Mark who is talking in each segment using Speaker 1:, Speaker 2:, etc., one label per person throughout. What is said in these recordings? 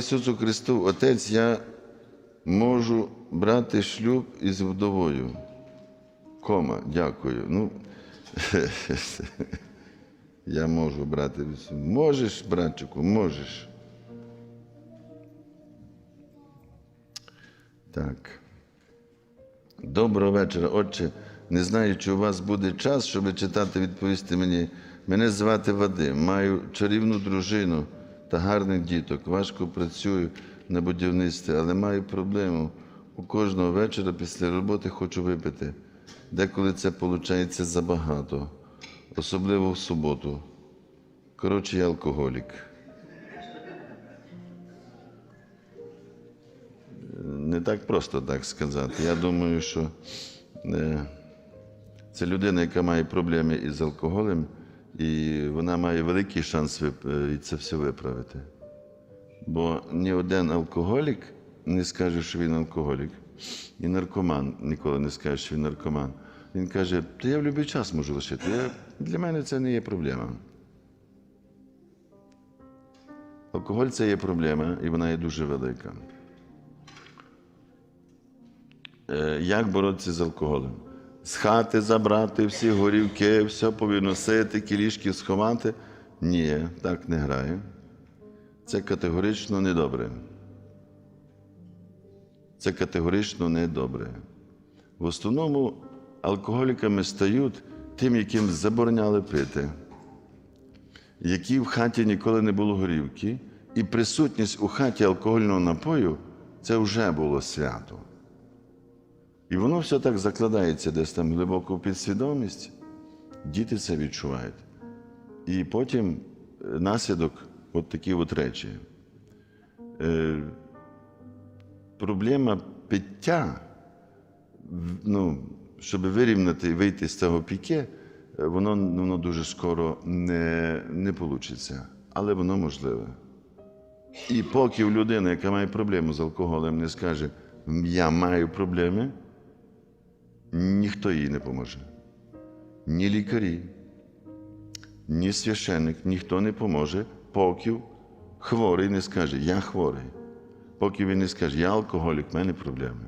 Speaker 1: Ісусу Христу, Отець, я можу брати шлюб із вдовою. Кома, дякую. Ну, я можу брати. Можеш, братчику, можеш. Так. Доброго вечора, отче. Не знаю, чи у вас буде час, щоб читати, відповісти мені. Мене звати Вадим, маю чарівну дружину та гарних діток. Важко працюю на будівництві, але маю проблему. У кожного вечора після роботи хочу випити. Деколи це виходить забагато, особливо в суботу. Коротше, я алкоголік. не так просто так сказати. Я думаю, що е, це людина, яка має проблеми із алкоголем, і вона має великий шанс е, це все виправити. Бо ні один алкоголік не скаже, що він алкоголік, і наркоман ніколи не скаже, що він наркоман. Він каже, та я в будь-який час можу лишити. Я, для мене це не є проблема. Алкоголь це є проблема, і вона є дуже велика. Е, Як боротися з алкоголем? З хати забрати всі горівки, все повиносити, кілішки сховати? Ні, так не грає. Це категорично недобре. Це категорично недобре. В основному алкоголіками стають тим, яким забороняли пити, які в хаті ніколи не було горівки, і присутність у хаті алкогольного напою це вже було свято. І воно все так закладається десь там глибоко в підсвідомість, діти це відчувають. І потім е, наслідок от такі от речі. Е, проблема пиття, ну, щоб вирівняти і вийти з цього піке, е, воно, воно дуже скоро не, не вийде, але воно можливе. І поки в людини, яка має проблему з алкоголем, не скаже, я маю проблеми, ніхто їй не поможе. Ні лікарі, ні священник, ніхто не поможе, поки хворий не скаже, я хворий. Поки він не скаже, я алкоголік, в мене проблеми.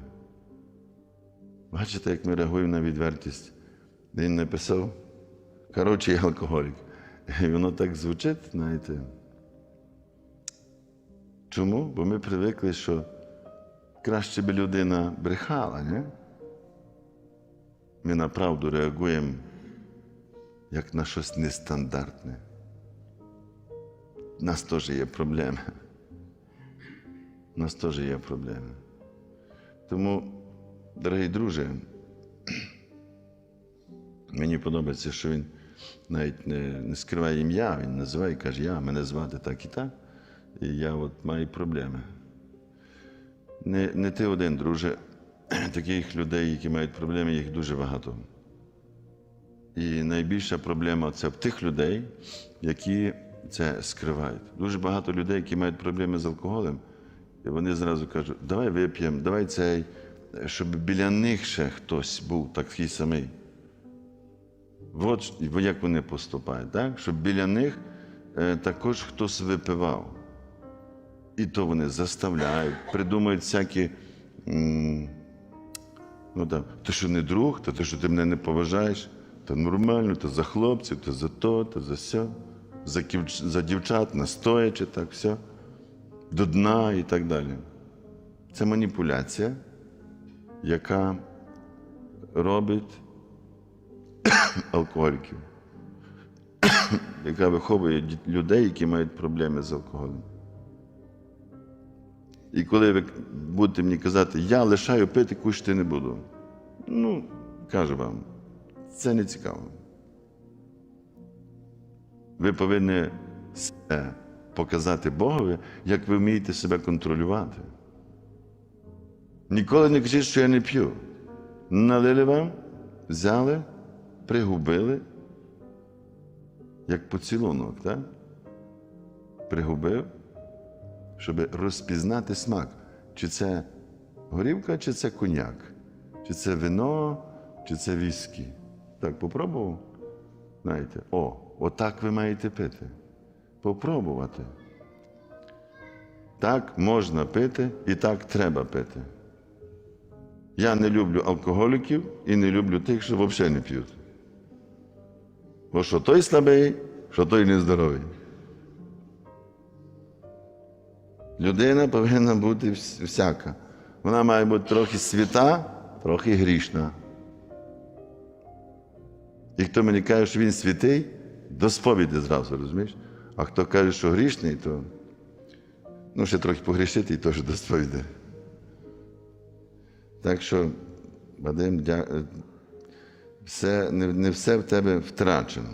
Speaker 1: Бачите, як ми реагуємо на відвертість. Він написав, коротше, я алкоголік. І воно так звучить, знаєте. Чому? Бо ми привикли, що краще би людина брехала, не? Ми на правду реагуємо як на щось нестандартне. У нас теж є проблеми. У нас теж є проблеми. Тому, дорогий друже, мені подобається, що він навіть не, не скриває ім'я, він називає і каже, я, мене звати так і так, і я от маю проблеми. Не, не ти один, друже. Таких людей, які мають проблеми, їх дуже багато. І найбільша проблема це в тих людей, які це скривають. Дуже багато людей, які мають проблеми з алкоголем, і вони зразу кажуть, давай вип'ємо, давай цей, щоб біля них ще хтось був такий самий. От як вони поступають, так? щоб біля них е, також хтось випивав. І то вони заставляють, придумують всякі. Ну там, ти що не друг, та ти що ти мене не поважаєш, та нормально, та за хлопців, та за то, та за сьо, за, ківч- за дівчат, настоячи, так все, до дна і так далі. Це маніпуляція, яка робить алкоголіків, яка виховує людей, які мають проблеми з алкоголем. І коли ви будете мені казати, я лишаю пити, кушати не буду. Ну, кажу вам, це не цікаво. Ви повинні себе показати Богові, як ви вмієте себе контролювати. Ніколи не кажіть, що я не п'ю. Налили вам, взяли, пригубили, як поцілунок, так? Пригубив, щоб розпізнати смак, чи це горівка, чи це коньяк, чи це вино, чи це віскі. Так, попробував? Знаєте, о, отак ви маєте пити. Попробувати. Так можна пити і так треба пити. Я не люблю алкоголіків і не люблю тих, що взагалі не п'ють. Бо що той слабий, що той нездоровий. Людина повинна бути всяка. Вона має бути трохи свята, трохи грішна. І хто мені каже, що він святий, до сповіді зразу, розумієш? А хто каже, що грішний, то ну, ще трохи погрішити і теж до сповіді. Так що, Вадим, дя... е, все, не, не все в тебе втрачено.